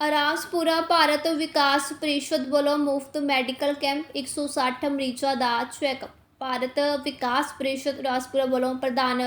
ਅਰਾਸਪੁਰਾ ਭਾਰਤ ਵਿਕਾਸ ਪ੍ਰੀਸ਼ਦ ਵੱਲੋਂ ਮੁਫਤ medical camp 160 ਮਰੀਜ਼ਾਂ ਦਾ ਚੈੱਕਅਪ। ਭਾਰਤ ਵਿਕਾਸ ਪ੍ਰੀਸ਼ਦ ਰਾਸਪੁਰਾ ਵੱਲੋਂ ਪ੍ਰਧਾਨ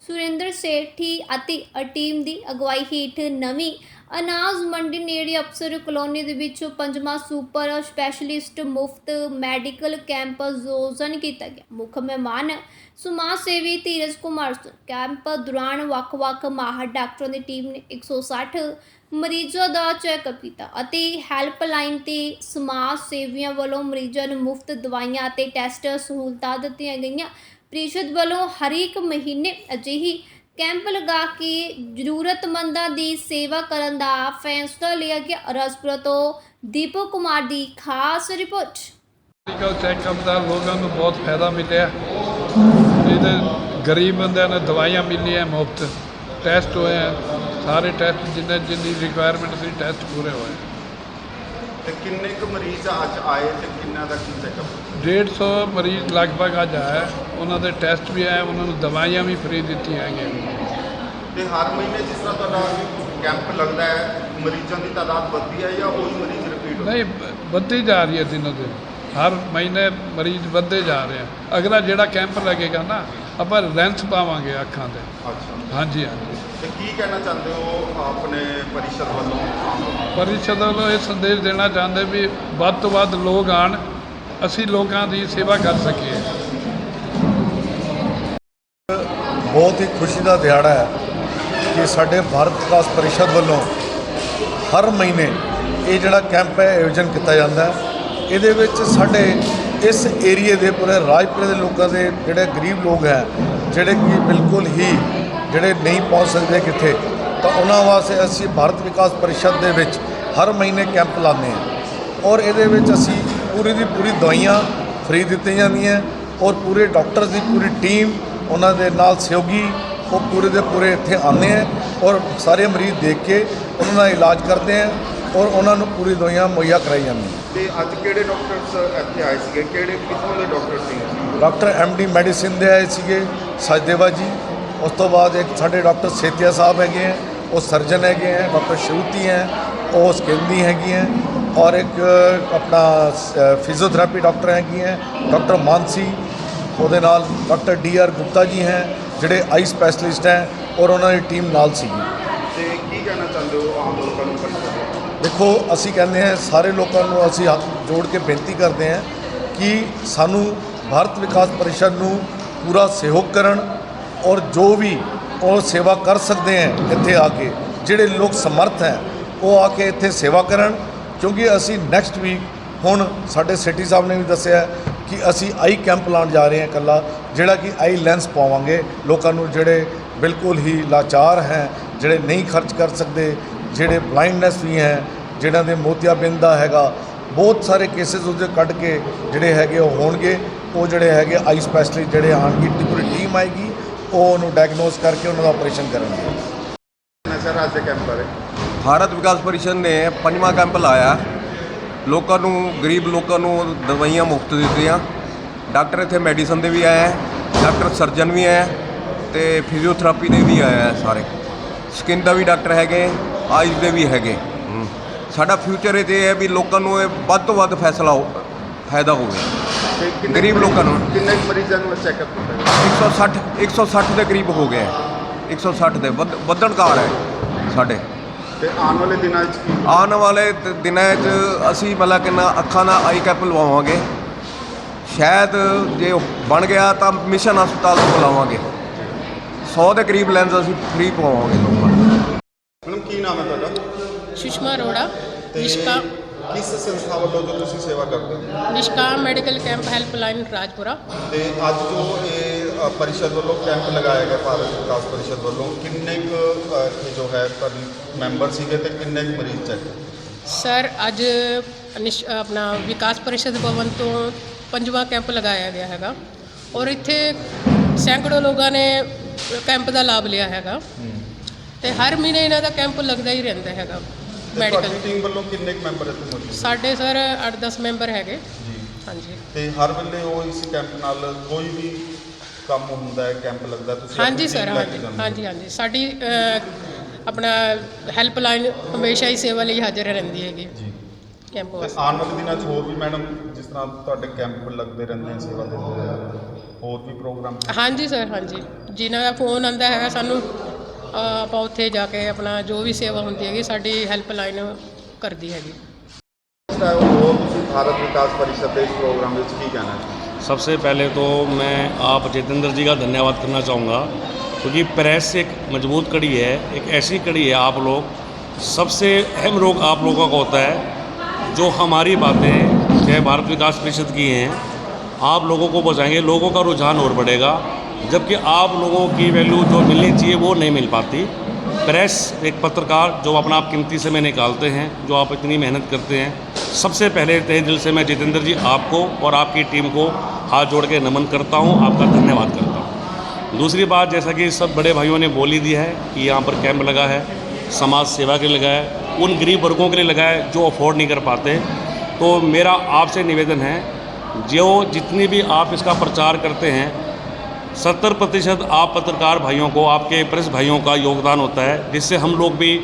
ਸੁਰਿੰਦਰ ਸੇਠੀ ਅਤੇ ਟੀਮ ਦੀ ਅਗਵਾਈ ਹੇਠ ਨਵੀਂ ਅਨਾਜ ਮੰਡੀ ਨੇੜੇ ਅਫਸਰ ਕਲੋਨੀ ਦੇ ਵਿੱਚ ਪੰਜਵਾਂ ਸੁਪਰ ਸਪੈਸ਼ਲਿਸਟ ਮੁਫਤ ਮੈਡੀਕਲ ਕੈਂਪ ਆਯੋਜਨ ਕੀਤਾ ਗਿਆ। ਮੁੱਖ ਮਹਿਮਾਨ ਸਮਾਜ ਸੇਵੀ, ਧੀਰਜ ਕੁਮਾਰ ਕੈਂਪ ਦੌਰਾਨ ਵੱਖ-ਵੱਖ ਮਾਹਰ ਡਾਕਟਰਾਂ ਦੀ ਟੀਮ ਨੇ 160 ਮਰੀਜ਼ਾਂ ਦਾ ਚੈੱਕਅਪ ਕੀਤਾ ਅਤੇ ਹੈਲਪਲਾਈਨ ਤੇ ਸਮਾਜ ਸੇਵੀਆਂ ਵੱਲੋਂ ਮਰੀਜ਼ਾਂ ਨੂੰ ਮੁਫਤ ਦਵਾਈਆਂ ਅਤੇ ਟੈਸਟ ਸਹੂਲਤਾਂ ਦਿੱਤੀਆਂ ਗਈਆਂ। ਪ੍ਰੀਸ਼ਦ ਵੱਲੋਂ ਹਰੇਕ ਮਹੀਨੇ ਅਜਿਹੀ ਕੈਂਪ ਲਗਾ ਕੇ ਜ਼ਰੂਰਤਮੰਦਾਂ ਦੀ ਸੇਵਾ ਕਰਨ ਦਾ ਫੈਸਲਾ ਲਿਆ ਗਿਆ। ਰਸਪੁਰਾ ਤੋਂ ਦੀਪਕ ਕੁਮਾਰ ਦੀ ਖਾਸ ਰਿਪੋਰਟ। ਮੈਡੀਕਲ ਚੈੱਕਅਪ ਦਾ ਲੋਕਾਂ ਨੂੰ ਬਹੁਤ ਫਾਇਦਾ ਮਿਲਿਆ। ਇਹਦੇ ਗਰੀਬ ਬੰਦਿਆਂ ਨੂੰ ਦਵਾਈਆਂ ਮਿਲੀਆਂ ਮੁਫਤ, ਟੈਸਟ ਹੋਏ ਸਾਰੇ ਟੈਸਟ ਜਿੰਨੇ ਜਿੰਨੀ ਰਿਕੁਆਇਰਮੈਂਟ ਸੀ ਟੈਸਟ ਪੂਰੇ ਹੋਏ। ਤੇ ਕਿੰਨੇ ਕੁ ਮਰੀਜ਼ ਅੱਜ ਆਏ ਤੇ ਕਿੰਨਾ ਦਾ ਕੀ ਚੈੱਕਅਪ 150 ਮਰੀਜ਼ ਲਗਭਗ ਅੱਜ ਆਇਆ ਉਹਨਾਂ ਦੇ ਟੈਸਟ ਵੀ ਆਏ ਉਹਨਾਂ ਨੂੰ ਦਵਾਈਆਂ ਵੀ ਫ੍ਰੀ ਦਿੱਤੀਆਂ ਗਈਆਂ ਤੇ ਹਰ ਮਹੀਨੇ ਜਿਸ ਤਰ੍ਹਾਂ ਤੁਹਾਡਾ ਕੈਂਪ ਲੱਗਦਾ ਹੈ ਮਰੀਜ਼ਾਂ ਦੀ ਤਾਦਾਦ ਵੱਧਦੀ ਹੈ ਜਾਂ ਉਹੀ ਮਰੀਜ਼ ਰਿਪੀਟ ਹੁੰਦੇ ਨਹੀਂ ਵੱਧਦੀ ਜਾ ਰਹੀ ਹੈ ਦਿਨੋਂ ਦਿਨ। ਹਰ ਮਹੀਨੇ ਮਰੀਜ਼ ਵੱਧਦੇ ਜਾ ਰਹੇ ਆ ਅਗਲਾ ਜਿਹੜਾ ਕੈਂਪ ਲੱਗੇਗਾ ਨਾ ਆਪਾਂ ਰੈਂਸ ਪਾਵਾਂਗੇ ਅੱਖਾਂ ਦੇ ਅੱਛਾ। ਹਾਂਜੀ ਹਾਂਜੀ। ਤੇ ਕੀ ਕਹਿਣਾ ਚਾਹੁੰਦੇ ਹੋ ਆਪਣੇ ਪਰਿਸ਼ਦ ਵੱਲੋਂ? ਪਰਿਸ਼ਦ ਵੱਲੋਂ ਇਹ ਸੰਦੇਸ਼ ਦੇਣਾ ਚਾਹੁੰਦੇ ਵੀ ਵੱਧ ਤੋਂ ਵੱਧ ਲੋਕ ਆਣ ਅਸੀਂ ਲੋਕਾਂ ਦੀ ਸੇਵਾ ਕਰ ਸਕੀਏ। ਬਹੁਤ ਹੀ ਖੁਸ਼ੀ ਦਾ ਦਿਹਾੜਾ ਹੈ ਕਿ ਸਾਡੇ ਭਾਰਤ ਵਿਕਾਸ ਪਰਿਸ਼ਦ ਵੱਲੋਂ ਹਰ ਮਹੀਨੇ ਇਹ ਜਿਹੜਾ ਕੈਂਪ ਹੈ ਆਯੋਜਨ ਕੀਤਾ ਜਾਂਦਾ ਹੈ। ਇਹਦੇ ਵਿੱਚ ਸਾਡੇ ਇਸ ਏਰੀਏ ਦੇ ਪੂਰੇ ਰਾਜਪੁਰੇ ਦੇ ਲੋਕਾਂ ਦੇ ਜਿਹੜੇ ਗਰੀਬ ਲੋਕ ਹੈ ਜਿਹੜੇ ਕਿ ਬਿਲਕੁਲ ਹੀ ਜਿਹੜੇ ਨਹੀਂ ਪਹੁੰਚ ਸਕਦੇ ਕਿੱਥੇ ਤਾਂ ਉਹਨਾਂ ਵਾਸਤੇ ਅਸੀਂ ਭਾਰਤ ਵਿਕਾਸ ਪਰਿਸ਼ਦ ਦੇ ਵਿੱਚ ਹਰ ਮਹੀਨੇ ਕੈਂਪ ਲਾਉਂਦੇ ਹਾਂ। ਔਰ ਇਹਦੇ ਵਿੱਚ ਅਸੀਂ ਪੂਰੀ ਦੀ ਪੂਰੀ ਦਵਾਈਆਂ ਫ੍ਰੀ ਦਿੱਤੀਆਂ ਜਾਂਦੀਆਂ ਔਰ ਪੂਰੇ ਡਾਕਟਰਸ ਦੀ ਪੂਰੀ ਟੀਮ ਉਹਨਾਂ ਦੇ ਨਾਲ ਸਹਿਯੋਗੀ ਉਹ ਪੂਰੇ ਦੇ ਪੂਰੇ ਇੱਥੇ ਆਉਂਦੇ ਆ ਔਰ ਸਾਰੇ ਮਰੀਜ਼ ਦੇਖ ਕੇ ਉਹਨਾਂ ਦਾ ਇਲਾਜ ਕਰਦੇ ਆ ਔਰ ਉਹਨਾਂ ਨੂੰ ਪੂਰੀ ਦਵਾਈਆਂ ਮੁਹੱਈਆ ਕਰਾਈ ਜਾਂਦੀਆਂ। ਤੇ ਅੱਜ ਕਿਹੜੇ ਡਾਕਟਰਸ ਇੱਥੇ ਆਏ ਸੀਗੇ? ਕਿਹੜੇ ਕਿਸਮ ਦੇ ਡਾਕਟਰ ਸੀ ਡਾਕਟਰ ਐਮਡੀ ਮੈਡੀਸਿਨ ਦੇ ਆਏ ਸੀਗੇ ਸਚਦੇਵਾ ਜੀ ਉਸ ਤੋਂ ਬਾਅਦ ਇੱਕ ਸਾਡੇ ਡਾਕਟਰ ਸੇਤੀਆ ਸਾਹਿਬ ਹੈਗੇ ਆ ਉਹ ਸਰਜਨ ਹੈਗੇ ਆ ਡਾਕਟਰ ਸ਼ਰੂਤੀ ਹੈ ਉਹ ਸਕਿਨ ਦੀ ਹੈਗੀ ਹੈ ਔਰ ਇੱਕ ਆਪਣਾ ਫਿਜ਼ੀਓਥੈਰੇਪੀ ਡਾਕਟਰ ਹੈਗੀ ਹੈ ਡਾਕਟਰ ਮਾਨਸੀ ਉਹਦੇ ਨਾਲ doctor D R Gupta ji ਹੈ ਜਿਹੜੇ ਆਈ ਸਪੈਸ਼ਲਿਸਟ ਹੈ ਔਰ ਉਹਨਾਂ ਦੀ ਟੀਮ ਨਾਲ ਸੀਗੀ ਤੇ ਕੀ ਕਹਿਣਾ ਚਾਹੁੰਦੇ ਹੋ ਆਮ ਲੋਕਾਂ ਨੂੰ? ਦੇਖੋ ਅਸੀਂ ਕਹਿੰਦੇ ਹਾਂ ਸਾਰੇ ਲੋਕਾਂ ਨੂੰ ਅਸੀਂ ਹੱਥ ਜੋੜ ਕੇ ਬੇਨਤੀ ਕਰਦੇ ਹਾਂ ਕਿ ਸਾਨੂੰ ਭਾਰਤ ਵਿਕਾਸ ਪਰਿਸ਼ਦ ਨੂੰ ਪੂਰਾ ਸਹਿਯੋਗ ਕਰਨ ਔਰ ਜੋ ਵੀ ਉਹ ਸੇਵਾ ਕਰ ਸਕਦੇ ਹੈ ਇੱਥੇ ਆ ਕੇ, ਜਿਹੜੇ ਲੋਕ ਸਮਰਥ ਹੈ, ਉਹ ਆ ਕੇ ਇੱਥੇ ਸੇਵਾ ਕਰਨ। ਕਿਉਂਕਿ ਅਸੀਂ ਨੈਕਸਟ ਵੀਕ ਹੁਣ ਸਾਡੇ ਸਿਟੀ ਸਾਹਿਬ ਨੇ ਵੀ ਦੱਸਿਆ ਕਿ ਅਸੀਂ ਆਈ ਕੈਂਪ ਲਾਉਣ ਜਾ ਰਹੇ ਹਾਂ ਇਕੱਲਾ, ਜਿਹੜਾ ਕਿ ਆਈ ਲੈਂਸ ਪਾਵਾਂਗੇ। ਲੋਕਾਂ ਨੂੰ ਜਿਹੜੇ ਬਿਲਕੁਲ ਹੀ ਲਾਚਾਰ ਹੈ, ਜਿਹੜੇ ਨਹੀਂ ਖਰਚ ਕਰ ਸਕਦੇ, ਜਿਹੜੇ ਬਲਾਈਂਡਨੈਸ ਵੀ ਹੈ ਜਿਹਨਾਂ ਦੇ ਮੋਤੀਆਬਿੰਦ ਦਾ ਹੈਗਾ, ਬਹੁਤ ਸਾਰੇ ਕੇਸਿਸ ਉਹਦੇ ਕੱਢ ਕੇ ਜਿਹੜੇ ਹੈਗੇ ਉਹ ਹੋਣਗੇ। ਉਹ ਜਿਹੜੇ ਹੈਗੇ ਆਈ ਸਪੈਸ਼ਲਿਸਟ ਜਿਹੜੇ ਆਣਗੇ ਪੂਰੀ ਟੀਮ ਆਏਗੀ। ਉਹ ਉਹਨੂੰ ਡਾਇਗਨੋਸ ਕਰਕੇ ਉਹਨਾਂ ਦਾ ਆਪਰੇਸ਼ਨ ਕਰਨਗੇ ਸਰ ਅੱਜ ਦੇ ਕੈਂਪ ਬਾਰੇ। ਭਾਰਤ ਵਿਕਾਸ ਪਰਿਸ਼ਦ ਨੇ ਪੰਜਵਾਂ ਕੈਂਪ ਲਾਇਆ। ਲੋਕਾਂ ਨੂੰ ਗਰੀਬ ਲੋਕਾਂ ਨੂੰ ਦਵਾਈਆਂ ਮੁਫਤ ਦਿੱਤੀਆਂ। ਡਾਕਟਰ ਇੱਥੇ ਮੈਡੀਸਨ ਦੇ ਵੀ ਆਏ ਹੈ ਡਾਕਟਰ ਸਰਜਨ ਵੀ ਆਏ ਹੈ ਤੇ ਫਿਜ਼ੀਓਥੈਰੇਪੀ ਦੇ ਵੀ ਆਏ ਹੈ ਸਾਰੇ। ਸਕਿਨ ਦਾ ਵੀ ਡਾਕਟਰ ਹੈਗੇ ਆਈਜ਼ ਦੇ ਵੀ ਹੈਗੇ। ਹਮ। ਸਾਡਾ ਫਿਊਚਰ ਇਹ ਤੇ ਹੈ ਵੀ ਲੋਕਾਂ ਨੂੰ ਇਹ ਵੱਧ ਤੋਂ ਵੱਧ ਫੈਸਲਾ ਹੋ ਫਾਇਦਾ ਹੋਵੇ। ਤੇ ਕਿੰਨੇ ਗਰੀਬ ਲੋਕਾਂ ਨੂੰ। ਕਿੰਨੇ ਕੁ ਮਰੀਜ਼ਾਂ ਨੂੰ ਚੈੱਕਅਪ ਕੀਤਾ ਗਿਆ? 160 160 ਦੇ ਕਰੀਬ ਹੋ ਹੈ। 160 ਦੇ ਵੱਧ- ਵਧਣ ਕਾਰ ਹੈ ਸਾਡੇ ਤੇ ਆਉਣ ਵਾਲੇ ਦਿਨਾਂ ਵਿੱਚ ਕੀ ਆਉਣ ਵਾਲੇ ਦ- ਦਿਨਾਂ 'ਚ ਅਸੀਂ ਮਤਲਬ ਕਿ ਨਾ ਅੱਖਾਂ ਦਾ ਆਈ ਕੈਪ ਲਵਾਵਾਂਗੇ ਸ਼ਾਇਦ ਜੇ ਉਹ ਬਣ ਗਿਆ ਤਾਂ ਮਿਸ਼ਨ ਹਸਪਤਾਲ ਤੋਂ ਬੁਲਾਵਾਂਗੇ 100 ਦੇ ਕਰੀਬ ਲੈਂਸ ਅਸੀਂ ਫ੍ਰੀ ਪਵਾਵਾਂਗੇ ਲੋਕਾਂ ਨੂੰ ਮੈਡਮ ਕੀ ਨਾਮ ਹੈ ਤੁਹਾਡਾ ਸੁਸ਼ਮਾ ਅਰੋੜਾ ਤੇ ਨਿਸ਼ਕਾ ਕਿਸ ਸੰਸਥਾ ਵੱਲੋਂ ਜੋ ਤੁਸੀਂ ਸੇਵਾ ਕਰਦੇ ਹੋ? Nishkam medical camp helpline Rajpura. ਤੇ ਅੱਜ ਜੋ ਇਹ ਅ, ਪਰਿਸ਼ਦ ਵੱਲੋਂ ਕੈਂਪ ਲਗਾਇਆ ਗਿਆ ਭਾਰਤ ਵਿਕਾਸ ਪਰਿਸ਼ਦ ਵੱਲੋਂ ਕਿੰਨੇ ਕੁ ਅ, ਜੋ ਹੈ ਤੁਹਾਡੀ ਮੈਂਬਰ ਸੀਗੇ ਤੇ ਕਿੰਨੇ ਕੁ ਮਰੀਜ਼ ਚੈੱਕ ਸਰ ਅੱਜ ਨਿਸ਼ ਆਪਣਾ ਵਿਕਾਸ ਪਰਿਸ਼ਦ ਭਵਨ ਤੋਂ ਪੰਜਵਾਂ ਕੈਂਪ ਲਗਾਇਆ ਗਿਆ ਹੈਗਾ। ਔਰ ਇੱਥੇ ਸੈਂਕੜੋ ਲੋਕਾਂ ਨੇ ਕੈਂਪ ਦਾ ਲਾਭ ਲਿਆ ਹੈਗਾ। ਤੇ ਹਰ ਮਹੀਨੇ ਇਹਨਾਂ ਦਾ ਕੈਂਪ ਲੱਗਦਾ ਹੀ ਰਹਿੰਦਾ ਹੈਗਾ। ਮੈਡੀਕਲ ਤੁਹਾਡੀ ਟੀਮ ਵੱਲੋਂ ਕਿੰਨੇ ਕੁ ਮੈਂਬਰ ਇੱਥੇ ਮੌਜੂਦ ਸਾਡੇ ਸਰ 8-10 ਮੈਂਬਰ ਹੈਗੇ। ਜੀ। ਹਾਂਜੀ। ਤੇ ਹਰ ਵੇਲੇ ਉਹ ਇਸ ਕੈਂਪ ਨਾਲ ਕੋਈ ਵੀ ਕੰਮ ਹੁੰਦਾ ਹੈ ਕੈਂਪ ਲੱਗਦਾ ਤੁਸੀਂ ਹਾਂਜੀ ਆਪਣੀ ਸਰ team ਲੈ ਕੇ ਹਾਂਜੀ ਜਾਂਦੇ ਹੋ। ਹਾਂਜੀ ਹਾਂਜੀ। ਸਾਡੀ ਅ, ਆਪਣਾ ਹੈਲਪਲਾਈਨ ਹਮੇਸ਼ਾ ਹੀ ਸੇਵਾ ਲਈ ਹਾਜ਼ਰ ਰਹਿੰਦੀ ਹੈਗੀ। ਜੀ। ਕੈਂਪ ਤੇ ਵਾਸਤੇ। ਆਉਣ ਵਾਲੇ ਦਿਨਾਂ 'ਚ ਹੋਰ ਵੀ ਮੈਡਮ ਜਿਸ ਤਰ੍ਹਾਂ ਤੁਹਾਡੇ ਕੈਂਪ ਲੱਗਦੇ ਰਹਿੰਦੇ ਆ ਸੇਵਾ ਆ ਹੋਰ ਵੀ ਪ੍ਰੋਗਰਾਮ ਹਾਂਜੀ ਸਰ ਹਾਂਜੀ। ਜਿਨ੍ਹਾਂ ਦਾ ਫੋਨ ਆਉਂਦਾ ਹੈਗਾ ਸਾਨੂੰ ਅਹ ਆਪਾਂ ਉੱਥੇ ਜਾ ਕੇ ਆਪਣਾ ਜੋ ਵੀ ਸੇਵਾ ਹੁੰਦੀ ਹੈਗੀ ਸਾਡੀ ਹੈਲਪਲਾਈਨ ਕਰਦੀ ਹੈਗੀ ਉਹ ਤੁਸੀਂ ਭਾਰਤ ਵਿਕਾਸ ਪਰਿਸ਼ਦ ਦੇ ਇਸ ਪ੍ਰੋਗਰਾਮ ਵਿੱਚ ਕੀ ਕਹਿਣਾ ਹੈ सबसे पहले तो मैं आप जितेंद्र जी का धन्यवाद करना चाहूँगा क्योंकि प्रेस एक मजबूत कड़ी है एक ऐसी कड़ी है आप लोग सबसे अहम रोग आप लोगों का होता है जो हमारी बातें चाहे भारत विकास परिषद की हैं आप लोगों को बचाएंगे लोगों का रुझान और बढ़ेगा जबकि आप लोगों की वैल्यू जो मिलनी चाहिए वो नहीं मिल पाती। प्रेस एक पत्रकार जो अपना आप कीमती समय निकालते हैं, जो आप इतनी मेहनत करते हैं। सबसे पहले तहे दिल से मैं जितेंद्र जी आपको और आपकी टीम को हाथ जोड़ के नमन करता हूँ, आपका धन्यवाद करता हूँ। दूसरी बात, जैसा कि सब बड़े भाइयों ने बोली दी है कि यहाँ पर कैंप लगा है, समाज सेवा के लिए लगा है, उन गरीब वर्गों के लिए लगा है जो अफोर्ड नहीं कर पाते। तो मेरा आपसे निवेदन है, जो जितनी भी आप इसका प्रचार करते हैं सत्तर प्रतिशत आप पत्रकार भाइयों को, आपके प्रेस भाइयों का योगदान होता है, जिससे हम लोग भी,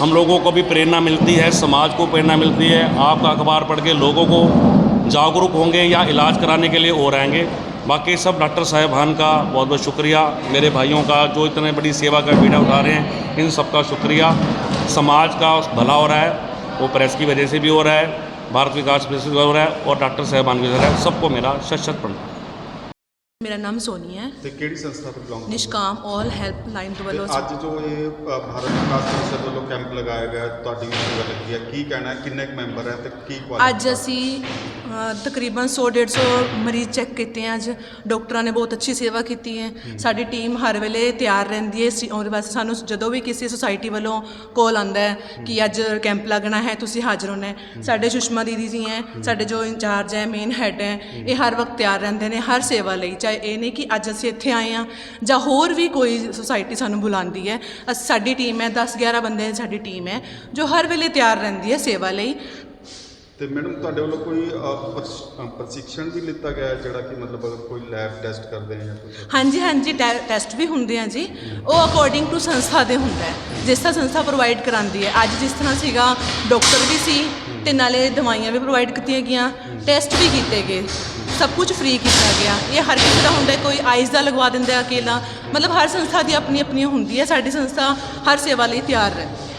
हम लोगों को भी प्रेरणा मिलती है, समाज को प्रेरणा मिलती है, आपका अखबार पढ़ के लोगों को जागरूक होंगे या इलाज कराने के लिए और आएँगे। बाकी सब डॉक्टर साहेबान का बहुत बहुत शुक्रिया, मेरे भाइयों का जो इतने बड़ी सेवा का बीड़ा उठा रहे हैं, इन सबका शुक्रिया। समाज का भला हो रहा है, वो प्रेस की वजह से भी हो रहा है, भारत विकास हो रहा है और डॉक्टर साहेबान की वजह हो रहा है, सबको मेरा शत प्रणाम। ਮੇਰਾ ਨਾਮ ਸੋਨੀ ਹੈ। ਤੇ ਕਿਹੜੀ ਸੰਸਥਾ ਤੋਂ belong Nishkam all helpline ਤੋਂ ਵੱਲੋਂ ਅੱਜ ਜੋ ਇਹ ਅ, ਭਾਰਤ ਵਿਕਾਸ ਪਰਿਸ਼ਦ ਵੱਲੋਂ ਕੈਂਪ ਲਗਾਇਆ ਗਿਆ ਤੁਹਾਡੀ ਵੀ ਸੇਵਾ ਲੱਗੀ ਹੈ। ਕੀ ਕਹਿਣਾ ਹੈ? ਕਿੰਨੇ ਕੁ ਮੈਂਬਰ ਹੈ ਤੇ ਕੀ quality ਅੱਜ ਅਸੀਂ ਅ, ਤਕਰੀਬਨ 100 150 ਮਰੀਜ਼ ਚੈੱਕ ਕੀਤੇ ਆ। ਅੱਜ ਡਾਕਟਰਾਂ ਨੇ ਬਹੁਤ ਅੱਛੀ ਸੇਵਾ ਕੀਤੀ ਹੈ। ਸਾਡੀ ਟੀਮ ਹਰ ਵੇਲੇ ਤਿਆਰ ਰਹਿੰਦੀ ਹੈ। ਸੀ- ਉਹਦੇ ਵਾਸਤੇ ਸਾਨੂੰ ਜਦੋਂ ਵੀ ਕਿਸੇ ਸੁਸਾਇਟੀ ਵੱਲੋਂ ਕਾਲ ਆਉਂਦਾ ਹੈ ਕਿ ਅੱਜ ਕੈਂਪ ਲੱਗਣਾ ਹੈ ਤੁਸੀਂ ਹਾਜ਼ਰ ਹੋਣਾ ਹੈ। ਸਾਡੇ ਸੁਸ਼ਮਾ ਦੀਦੀ ਜੀ ਹੈ ਸਾਡੇ ਜੋ ਇੰਚਾਰਜ ਹੈ ਮੇਨ ਹੈੱਡ ਹੈ। ਇਹ ਹਰ ਵਕਤ ਤਿਆਰ ਰਹਿੰਦੇ ਨੇ ਹਰ ਸੇਵਾ ਲਈ ਚਾਹੇ ਇਹ ਨਹੀਂ ਕਿ ਅੱਜ ਅਸੀਂ ਇੱਥੇ ਆਏ ਆ ਜਾਂ ਹੋਰ ਵੀ ਕੋਈ ਸੁਸਾਇਟੀ ਸਾਨੂੰ ਬੁਲਾਉਂਦੀ ਹੈ। ਅਸ ਸਾਡੀ ਟੀਮ ਹੈ 10 11 ਬੰਦੇ ਦੀ ਸਾਡੀ ਟੀਮ ਹੈ ਜੋ ਹਰ ਵੇਲੇ ਤਿਆਰ ਰਹਿੰਦੀ ਹੈ ਸੇਵਾ ਲਈ। ਤੇ ਮੈਡਮ ਤੁਹਾਡੇ ਵੱਲੋਂ ਕੋਈ ਪ੍ਰਸ਼ਿਕਸ਼ਣ ਵੀ ਲਿੱਤਾ ਗਿਆ ਜਿਹੜਾ ਕਿ ਮਤਲਬ ਕੋਈ ਲੈਬ ਟੈਸਟ ਕਰਦੇ ਹੈ ਜਾਂ ਕੁਝ ਹਾਂਜੀ ਹਾਂਜੀ ਟੈਸਟ ਵੀ ਹੁੰਦੇ ਆ ਜੀ। ਉਹ ਅਕੋਰਡਿੰਗ ਟੂ ਸੰਸਥਾ ਦੇ ਹੁੰਦਾ ਹੈ ਜਿਸ ਤਰ੍ਹਾਂ ਸੰਸਥਾ ਪ੍ਰੋਵਾਈਡ ਕਰਾਉਂਦੀ ਹੈ। ਅੱਜ ਜਿਸ ਤਰ੍ਹਾਂ ਸੀਗਾ ਡਾਕਟਰ ਵੀ ਸੀ ਤੇ ਨਾਲੇ ਦਵਾਈਆਂ ਵੀ ਪ੍ਰੋਵਾਈਡ ਕੀਤੀਆਂ ਗਈਆਂ ਟੈਸਟ ਵੀ ਕੀਤੇ ਗਏ। ਸਭ ਕੁਝ ਫ੍ਰੀ ਕੀਤਾ ਗਿਆ। ਇਹ ਹਰ ਕਿਸੇ ਦਾ ਹੁੰਦਾ ਹੈ, ਕੋਈ ਆਈਸ ਦਾ ਲਗਵਾ ਦਿੰਦਾ ਹੈ ਅਕੇਲਾ। ਮਤਲਬ ਹਰ ਸੰਸਥਾ ਦੀ ਆਪਣੀ ਆਪਣੀ ਹੁੰਦੀ ਹੈ ਸਾਡੀ ਸੰਸਥਾ ਹਰ ਸੇਵਾ ਲਈ ਤਿਆਰ ਰਹਿੰਦੀ ਹੈ।